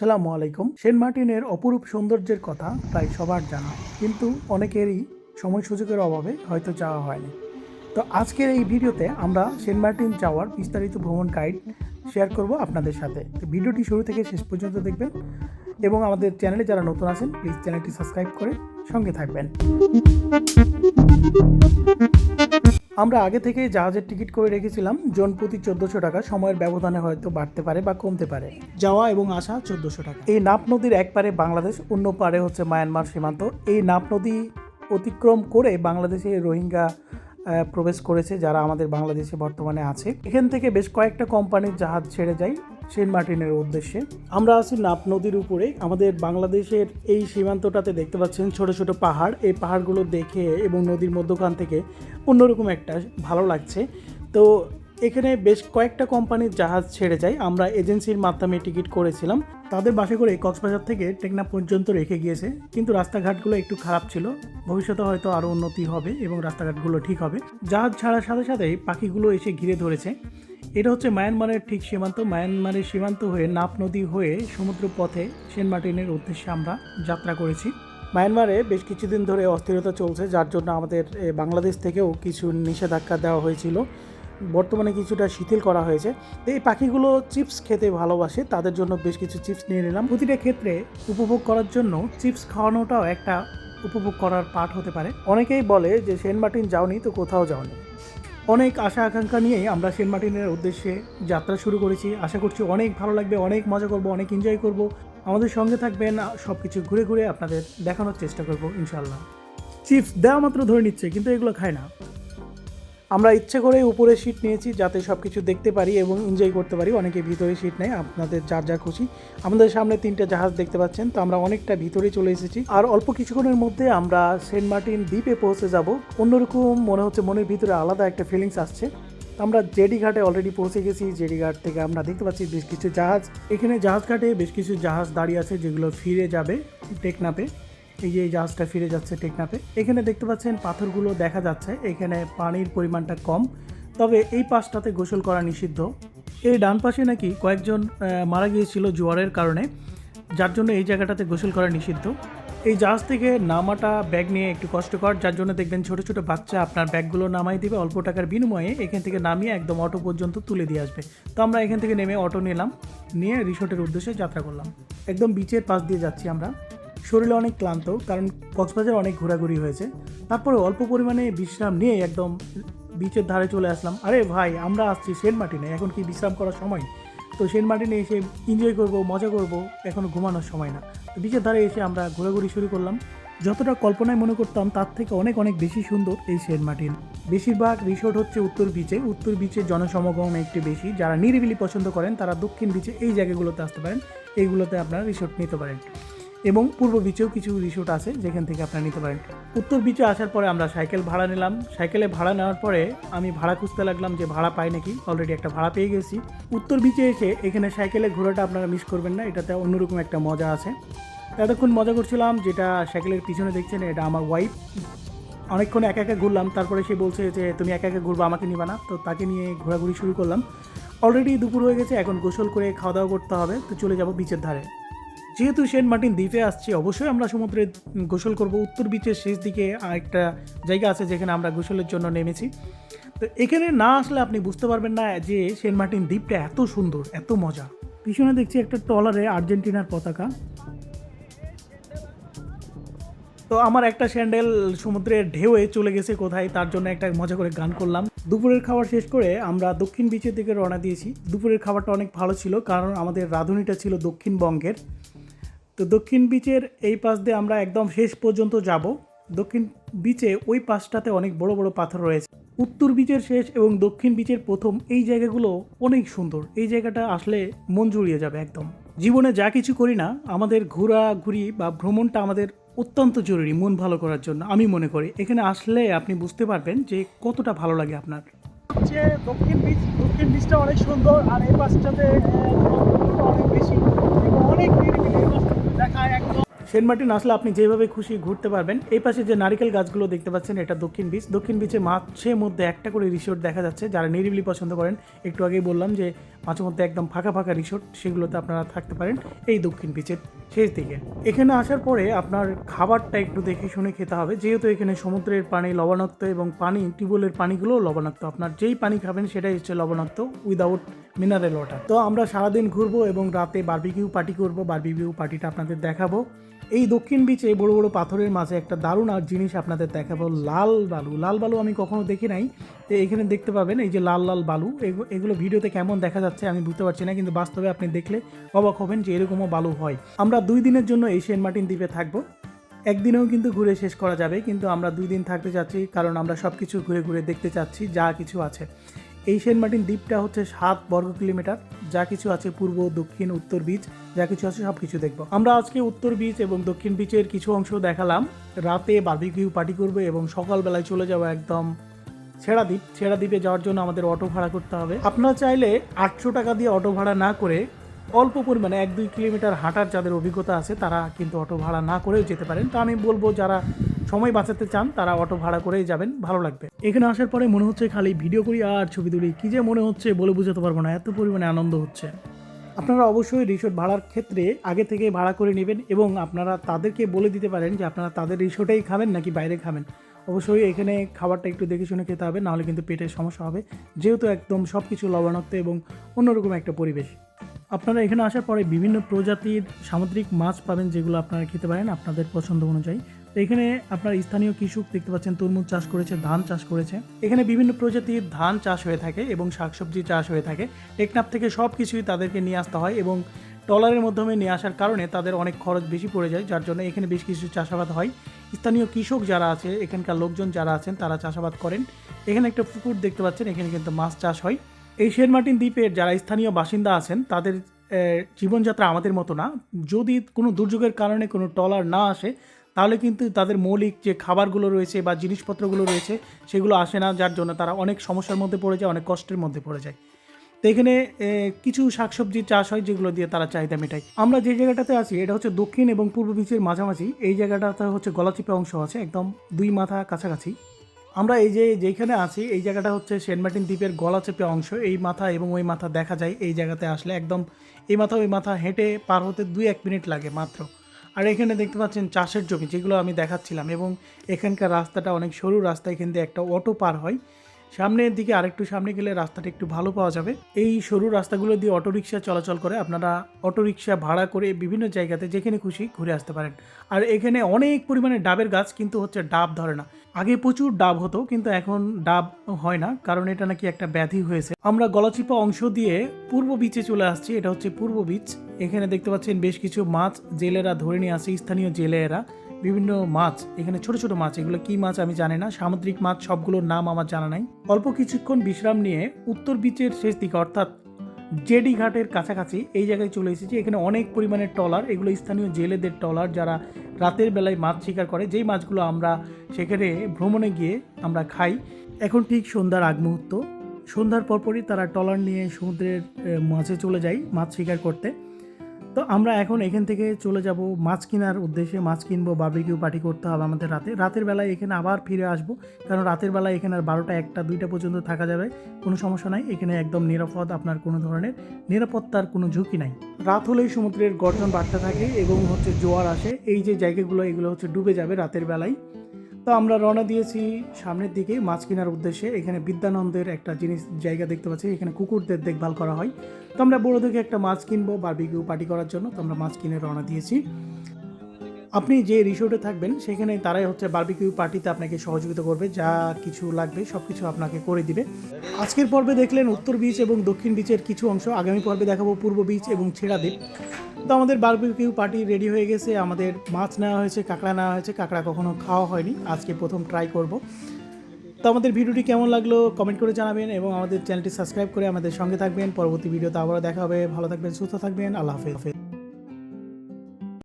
আসসালামু আলাইকুম। সেন্ট মার্টিনের অপরূপ সৌন্দর্যের কথা প্রায় সবার জানা, কিন্তু অনেকেরই সময় সুযোগের অভাবে হয়তো যাওয়া হয়নি। তো আজকের এই ভিডিওতে আমরা সেন্ট মার্টিন যাওয়ার বিস্তারিত ভ্রমণ গাইড শেয়ার করব আপনাদের সাথে। ভিডিওটি শুরু থেকে শেষ পর্যন্ত দেখবেন এবং আমাদের চ্যানেলে যারা নতুন আছেন প্লিজ চ্যানেলটি সাবস্ক্রাইব করে সঙ্গে থাকবেন। আমরা আগে থেকেই জাহাজের টিকিট করে রেখেছিলাম, জন প্রতি চোদ্দোশো টাকা। সময়ের ব্যবধানে হয়তো বাড়তে পারে বা কমতে পারে। যাওয়া এবং আসা চোদ্দোশো টাকা। এই নাপ নদীর এক পারে বাংলাদেশ, অন্য পারে হচ্ছে মায়ানমার সীমান্ত। এই নাপ নদী অতিক্রম করে বাংলাদেশে রোহিঙ্গা প্রবেশ করেছে যারা আমাদের বাংলাদেশে বর্তমানে আছে। এখান থেকে বেশ কয়েকটা কোম্পানির জাহাজ ছেড়ে যায়। সেন্ট মার্টিনের উদ্দেশ্যে। আমরা আছি নাপ নদীর উপরে। আমাদের বাংলাদেশের এই সীমান্তটাতে দেখতে পাচ্ছেন ছোট ছোট পাহাড়। এই পাহাড়গুলো দেখে এবং নদীর মধ্যখান থেকে অন্যরকম একটা ভালো লাগছে। তো এখানে বেশ কয়েকটা কোম্পানির জাহাজ ছেড়ে যায়। আমরা এজেন্সির মাধ্যমে টিকিট করেছিলাম। তাদের বাসে করে কক্সবাজার থেকে টেকনা পর্যন্ত রেখে গিয়েছে। কিন্তু রাস্তাঘাটগুলো একটু খারাপ ছিল। ভবিষ্যতে হয়তো আরও উন্নতি হবে এবং রাস্তাঘাটগুলো ঠিক হবে। জাহাজ ছাড়ার সাথে সাথেই পাখিগুলো এসে ঘিরে ধরেছে। এটা হচ্ছে মায়ানমারের ঠিক সীমান্ত। মায়ানমারের সীমান্ত হয়ে নাপ নদী হয়ে সমুদ্র পথে সেন্ট মার্টিনের উদ্দেশ্যে আমরা যাত্রা করেছি। মায়ানমারে বেশ কিছুদিন ধরে অস্থিরতা চলছে, যার জন্য আমাদের বাংলাদেশ থেকেও কিছু নিষেধাজ্ঞা দেওয়া হয়েছিল। বর্তমানে কিছুটা শিথিল করা হয়েছে। এই পাখিগুলো চিপস খেতে ভালোবাসে, তাদের জন্য বেশ কিছু চিপস নিয়ে নিলাম। প্রতিটা ক্ষেত্রে উপভোগ করার জন্য চিপস খাওয়ানোটাও একটা উপভোগ করার পার্ট হতে পারে। অনেকেই বলে যে সেন্ট মার্টিন যাওনি, তো কোথাও যাওনি। অনেক আশা আকাঙ্ক্ষা নিয়েই আমরা সেন্ট মার্টিনের উদ্দেশ্যে যাত্রা শুরু করেছি। আশা করছি অনেক ভালো লাগবে, অনেক মজা করব, অনেক এনজয় করব। আমাদের সঙ্গে থাকবেন সব কিছু ঘুরে ঘুরে আপনাদের দেখানোর চেষ্টা করব ইনশাল্লাহ চিপস দেওয়া মাত্র ধরে নিচ্ছে, কিন্তু এগুলো খায় না। আমরা ইচ্ছে করে উপরে সিট নিয়েছি যাতে সব কিছু দেখতে পারি এবং এনজয় করতে পারি। অনেকে ভিতরে সিট নেয়, আপনাদের যার যা খুশি। আমাদের সামনে তিনটে জাহাজ দেখতে পাচ্ছেন, তো আমরা অনেকটা ভিতরে চলে এসেছি। আর অল্প কিছুক্ষণের মধ্যে আমরা সেন্ট মার্টিন দ্বীপে পৌঁছে যাব। অন্যরকম মনে হচ্ছে মনের ভিতরে আলাদা একটা ফিলিংস আসছে। আমরা জেডি ঘাটে অলরেডি পৌঁছে গেছি। জেডি ঘাট থেকে আমরা দেখতে পাচ্ছি বেশ কিছু জাহাজ। এখানে জাহাজ ঘাটে বেশ কিছু জাহাজ দাঁড়িয়ে আছে যেগুলো ফিরে যাবে টেকনাপে এই যে জাহাজটা ফিরে যাচ্ছে টেকনাপে এখানে দেখতে পাচ্ছেন পাথরগুলো দেখা যাচ্ছে, এখানে পানির পরিমাণটা কম। তবে এই পাশটাতে গোসল করা নিষিদ্ধ। এই ডান পাশে নাকি কয়েকজন মারা গিয়েছিল জোয়ারের কারণে, যার জন্য এই জায়গাটাতে গোসল করা নিষিদ্ধ। এই জাহাজ থেকে নামাটা ব্যাগ নিয়ে একটু কষ্টকর, যার জন্য দেখবেন ছোট ছোট বাচ্চা আপনার ব্যাগগুলো নামাই দিবে, অল্প টাকার বিনিময়ে এখান থেকে নামিয়ে একদম অটো পর্যন্ত তুলে দিয়ে আসবে। তো আমরা এখান থেকে নেমে অটো নিলাম, নিয়ে রিসোর্টের উদ্দেশ্যে যাত্রা করলাম। একদম বিচের পাশ দিয়ে যাচ্ছি আমরা। শরীরে অনেক ক্লান্ত, কারণ কক্সবাজার অনেক ঘোরাঘুরি হয়েছে। তারপরে অল্প পরিমাণে বিশ্রাম নিয়ে একদম বিচের ধারে চলে আসলাম। আরে ভাই, আমরা আসছি সেন্ট মার্টিনে, এখন কি বিশ্রাম করার সময়? তো সেন্ট মার্টিনে এসে এনজয় করব, মজা করব, এখন ঘুমানোর সময় না। তো বিচের ধারে এসে আমরা ঘোরাঘুরি শুরু করলাম। যতটা কল্পনায় মনে করতাম, তার থেকে অনেক অনেক বেশি সুন্দর এই সেন্ট মার্টিন। বেশিরভাগ রিসোর্ট হচ্ছে উত্তর বিচে উত্তর বিচে জনসমাগম একটু বেশি। যারা নিরিবিলি পছন্দ করেন, তারা দক্ষিণ বিচে এই জায়গাগুলোতে আসতে পারেন। এইগুলোতে আপনারা রিসোর্ট নিতে পারেন। এবং পূর্ব বিচেও কিছু রিসোর্ট আছে যেখান থেকে আপনারা নিতে পারেন। উত্তর বিচে আসার পরে আমরা সাইকেল ভাড়া নিলাম। সাইকেলে ভাড়া নেওয়ার পরে আমি ভাড়া খুঁজতে লাগলাম যে ভাড়া পাই নাকি। অলরেডি একটা ভাড়া পেয়ে গেছি। উত্তর বিচে এসে এখানে সাইকেলে ঘোরাটা আপনারা মিস করবেন না। এটাতে অন্যরকম একটা মজা আছে। এতক্ষণ মজা করছিলাম যেটা সাইকেলের পিছনে দেখছেন, এটা আমার ওয়াইফ অনেকক্ষণ একা একা ঘুরলাম। তারপরে সে বলছে যে, তুমি একা একা ঘুরবো, আমাকে নিবা না। তো তাকে নিয়ে ঘোরাঘুরি শুরু করলাম। অলরেডি দুপুর হয়ে গেছে, এখন গোসল করে খাওয়া দাওয়া করতে হবে। তো চলে যাব বিচের ধারে। যেহেতু সেন্ট মার্টিন দ্বীপে আসছি, অবশ্যই আমরা সমুদ্রে গোসল করব। উত্তর বিচের শেষ দিকে একটা জায়গা আছে যেখানে আমরা গোসলের জন্য নেমেছি। তো এখানে না আসলে আপনি বুঝতে পারবেন না যে সেন্ট মার্টিন দ্বীপটা এত সুন্দর, এত মজা। পিছনে দেখছি একটা ট্রলারে আর্জেন্টিনার পতাকা। তো আমার একটা স্যান্ডেল সমুদ্রের ঢেউয়ে চলে গেছে কোথায়, তার জন্য একটা মজা করে গান করলাম। দুপুরের খাবার শেষ করে আমরা দক্ষিণ বিচের দিকে রওনা দিয়েছি। দুপুরের খাবারটা অনেক ভালো ছিল, কারণ আমাদের রাঁধুনিটা ছিল দক্ষিণবঙ্গের তো দক্ষিণ বিচের এই পাশ দিয়ে আমরা একদম শেষ পর্যন্ত যাব। দক্ষিণ বিচে ওই পাশটাতে অনেক বড় বড় পাথর রয়েছে। উত্তর বিচের শেষ এবং দক্ষিণ বিচের প্রথম এই জায়গাগুলো অনেক সুন্দর। এই জায়গাটা আসলে মন জুড়িয়ে যাবে একদম। জীবনে যা কিছু করি না, আমাদের ঘোরাঘুরি বা ভ্রমণটা আমাদের অত্যন্ত জরুরি মন ভালো করার জন্য, আমি মনে করি। এখানে আসলে আপনি বুঝতে পারবেন যে কতটা ভালো লাগে আপনার। যে দক্ষিণ বিচ দক্ষিণ বিচটা অনেক সুন্দর আর এই পাশটাতে অনেক বেশি অনেক সেন্ট মার্টিন আসলে আপনি যেভাবে খুশি ঘুরতে পারবেন, এই পাশে যে নারিকেল গাছগুলো দেখতে পাচ্ছেন, এটা দক্ষিণ বিচ দক্ষিণ বিচে মাছের মধ্যে একটা করে রিসোর্ট দেখা যাচ্ছে, যারা নিরিবিলি পছন্দ করেন, একটু আগেই বললাম যে মাঝে মধ্যে একদম ফাঁকা ফাঁকা রিসোর্ট সেগুলোতে আপনারা থাকতে পারেন এই দক্ষিণ বিচের শেষ দিকে। এখানে আসার পরে আপনার খাবারটা একটু দেখে শুনে খেতে হবে। যেহেতু এখানে সমুদ্রের পানি লবণাক্ত এবং পানি, টিউবওয়েলের পানিগুলো লবণাক্ত। আপনার যেই পানি খাবেন সেটাই হচ্ছে লবণাক্ত উইদাউট মিনারেল ওয়াটার তো আমরা সারাদিন ঘুরবো এবং রাতে বারবিকিউ পার্টি করব। বারবিকিউ পার্টিটা আপনাদের দেখাবো। এই দক্ষিণ বিচে বড় বড় পাথরের মাঝে একটা দারুণ আর জিনিস আপনাদের দেখাবো। লাল বালু। লাল বালু আমি কখনো দেখি নাই। তো এখানে দেখতে পাবেন এই যে লাল লাল বালু। এগু- এগুলো ভিডিওতে কেমন দেখা যাচ্ছে আমি বুঝতে পারছি না, কিন্তু বাস্তবে আপনি দেখলে অবাক হবেন যে এরকমও বালু হয়। আমরা দুই দিনের জন্য এই সেন্ট মার্টিন দ্বীপে থাকব। একদিনেও কিন্তু ঘুরে শেষ করা যাবে, কিন্তু আমরা দুই দিন থাকতে চাচ্ছি, কারণ আমরা সব কিছু ঘুরে ঘুরে দেখতে চাচ্ছি, যা কিছু আছে। এই সেন্ট মার্টিন দ্বীপটা হচ্ছে সাত বর্গ কিলোমিটার, যা কিছু আছে পূর্ব, দক্ষিণ, উত্তর বীচ, যা কিছু আছে সব কিছু দেখব। আমরা আজকে উত্তর বীচ এবং দক্ষিণ বীচের কিছু অংশ দেখালাম। রাতে বার্বিকিউ পার্টি করব এবং সকালবেলায় চলে যাব একদম ছেড়া দ্বীপ ছেড়া দ্বীপে যাওয়ার জন্য আমাদের অটো ভাড়া করতে হবে। আপনারা চাইলে আটশো টাকা দিয়ে অটো ভাড়া না করে অল্প পরিমাণে এক দুই কিলোমিটার হাঁটার যাদের অভিজ্ঞতা আছে, তারা কিন্তু অটো ভাড়া না করেও যেতে পারেন। তো আমি বলব, যারা সময় বাঁচাতে চান, তারা অটো ভাড়া করেই যাবেন, ভালো লাগবে। এখানে আসার পরে মনে হচ্ছে খালি ভিডিও করি আর ছবি তুলি। কী যে মনে হচ্ছে বলে বুঝাতে পারব না, এত পরিমাণে আনন্দ হচ্ছে। আপনারা অবশ্যই রিসোর্ট ভাড়ার ক্ষেত্রে আগে থেকে ভাড়া করে নেবেন এবং আপনারা তাদেরকে বলে দিতে পারেন যে আপনারা তাদের রিসোর্টেই খাবেন নাকি বাইরে খাবেন। অবশ্যই এখানে খাবারটা একটু দেখে শুনে খেতে হবে, নাহলে কিন্তু পেটের সমস্যা হবে। যেহেতু একদম সব কিছু লবণাক্ত এবং অন্যরকম একটা পরিবেশ। আপনারা এখানে আসার পরে বিভিন্ন প্রজাতির সামুদ্রিক মাছ পাবেন যেগুলো আপনারা খেতে পারেন আপনাদের পছন্দ অনুযায়ী। তো এখানে আপনার স্থানীয় কৃষক দেখতে পাচ্ছেন, তরমুজ চাষ করেছে, ধান চাষ করেছে। এখানে বিভিন্ন প্রজাতির ধান চাষ হয়ে থাকে এবং শাকসবজি চাষ হয়ে থাকে। টেকনাপ থেকে সব কিছুই তাদেরকে নিয়ে আসতে হয় এবং ট্রলারের মাধ্যমে নিয়ে আসার কারণে তাদের অনেক খরচ বেশি পড়ে যায়, যার জন্য এখানে বেশ কিছু চাষাবাদ হয়। স্থানীয় কৃষক যারা আছে, এখানকার লোকজন যারা আছেন, তারা চাষাবাদ করেন। এখানে একটা পুকুর দেখতে পাচ্ছেন, এখানে কিন্তু মাছ চাষ হয়। এই সেন্ট মার্টিন দ্বীপের যারা স্থানীয় বাসিন্দা আছেন, তাদের জীবনযাত্রা আমাদের মতো না। যদি কোনো দুর্যোগের কারণে কোনো ট্রলার না আসে, তাহলে কিন্তু তাদের মৌলিক যে খাবারগুলো রয়েছে বা জিনিসপত্রগুলো রয়েছে, সেগুলো আসে না, যার জন্য তারা অনেক সমস্যার মধ্যে পড়ে যায়, অনেক কষ্টের মধ্যে পড়ে যায়। তো এখানে কিছু শাকসবজির চাষ হয় যেগুলো দিয়ে তারা চাহিদা মেটায়। আমরা যে জায়গাটাতে আছি, এটা হচ্ছে দক্ষিণ এবং পূর্ব বিচের মাঝামাঝি। এই জায়গাটাতে হচ্ছে গলাচিপা অংশ আছে, একদম দুই মাথা কাছাকাছি। আমরা এই যে যেখানে আছি, এই জায়গাটা হচ্ছে সেন্ট মার্টিন দ্বীপের গলাচেপে অংশ। এই মাথা এবং ওই মাথা দেখা যায়, এই জায়গাতে আসলে একদম এই মাথা, ওই মাথা হেঁটে পার হতে দুই এক মিনিট লাগে মাত্র। আর এখানে দেখতে পাচ্ছেন চাষের জমি, যেগুলো আমি দেখাচ্ছিলাম। এবং এখানকার রাস্তাটা অনেক সরু রাস্তা, এখান দিয়ে একটা অটো পার হয়। সামনের দিকে আরেকটু সামনে গেলে রাস্তাটা একটু ভালো পাওয়া যাবে। এই সরু রাস্তাগুলো দিয়ে অটোরিকশা চলাচল করে। আপনারা অটোরিকশা ভাড়া করে বিভিন্ন জায়গাতে যেখানে খুশি ঘুরে আসতে পারেন। আর এখানে অনেক পরিমাণে ডাবের গাছ কিন্তু হচ্ছে ডাব ধরে না। আগে প্রচুর ডাব হতো, কিন্তু এখন ডাব হয় না, কারণ এটা নাকি একটা ব্যাধি হয়েছে। আমরা গলাচিপা অংশ দিয়ে পূর্ব বিচে চলে আসছি। এটা হচ্ছে পূর্ব বিচ এখানে দেখতে পাচ্ছেন বেশ কিছু মাছ, জেলেরা ধরে নিয়ে আসে, স্থানীয় জেলেরা। বিভিন্ন মাছ, এখানে ছোট ছোট মাছ, এগুলো কি মাছ আমি জানি না, সামুদ্রিক মাছ, সবগুলোর নাম আমার জানা নাই। অল্প কিছুক্ষণ বিশ্রাম নিয়ে উত্তর বিচের শেষ দিকে, অর্থাৎ জেডি ঘাটের কাছাকাছি এই জায়গায় চলে এসেছি। এখানে অনেক পরিমাণে ট্রলার, এগুলো স্থানীয় জেলেদের ট্রলার যারা রাতের বেলায় মাছ শিকার করে, যেই মাছগুলো আমরা সেখানে ভ্রমণে গিয়ে আমরা খাই। এখন ঠিক সন্ধ্যার আগ মুহূর্ত। সন্ধ্যার পরপরই তারা ট্রলার নিয়ে সমুদ্রের মাছে চলে যায় মাছ শিকার করতে। তো আমরা এখন এখান থেকে চলে যাব মাছ কেনার উদ্দেশ্যে। মাছ কিনবো বার্বিকিউ পার্টি করতে হবে আমাদের রাতে। রাতের বেলায় এখানে আবার ফিরে আসব, কারণ রাতের বেলায় এখানে আর বারোটা একটা, দুইটা পর্যন্ত থাকা যাবে। কোনো সমস্যা নাই, এখানে একদম নিরাপদ, আপনার কোনো ধরনের নিরাপত্তার কোনো ঝুঁকি নাই। রাত হলেই সমুদ্রের গর্জন বাড়তে থাকে এবং হচ্ছে জোয়ার আসে। এই যে জায়গাগুলো, এগুলো হচ্ছে ডুবে যাবে রাতের বেলায়। তো আমরা রওনা দিয়েছি সামনের দিকে মাছ কেনার উদ্দেশ্যে। এখানে বিদ্যানন্দের একটা জিনিস জায়গা দেখতে পাচ্ছি, এখানে কুকুরদের দেখভাল করা হয়। তো আমরা বড় থেকে একটা মাছ কিনবো বারবিকিউ পার্টি করার জন্য, তো আমরা মাছ কিনে রওনা দিয়েছি। আপনি যে রিসোর্টে থাকবেন, সেখানে তারাই হচ্ছে বার্বিকিউ পার্টিতে আপনাকে সহযোগিতা করবে, যা কিছু লাগবে সব কিছু আপনাকে করে দিবে। আজকের পর্বে দেখলেন উত্তর বিচ এবং দক্ষিণ বিচের কিছু অংশ। আগামী পর্বে দেখাবো পূর্ব বিচ এবং ছেড়া দ্বীপ তো আমাদের বারবিকিউ পার্টি রেডি হয়ে গেছে, আমাদের মাছ নেওয়া হয়েছে, কাঁকড়া নেওয়া হয়েছে। কাঁকড়া কখনো খাওয়া হয়নি, আজকে প্রথম ট্রাই করব। তো আমাদের ভিডিওটি কেমন লাগল কমেন্ট করে জানাবেন এবং আমাদের চ্যানেলটি সাবস্ক্রাইব করে আমাদের সঙ্গে থাকবেন। পরবর্তী ভিডিওতে আবারও দেখা হবে। ভালো থাকবেন, সুস্থ থাকবেন। আল্লাহ হাফেজ।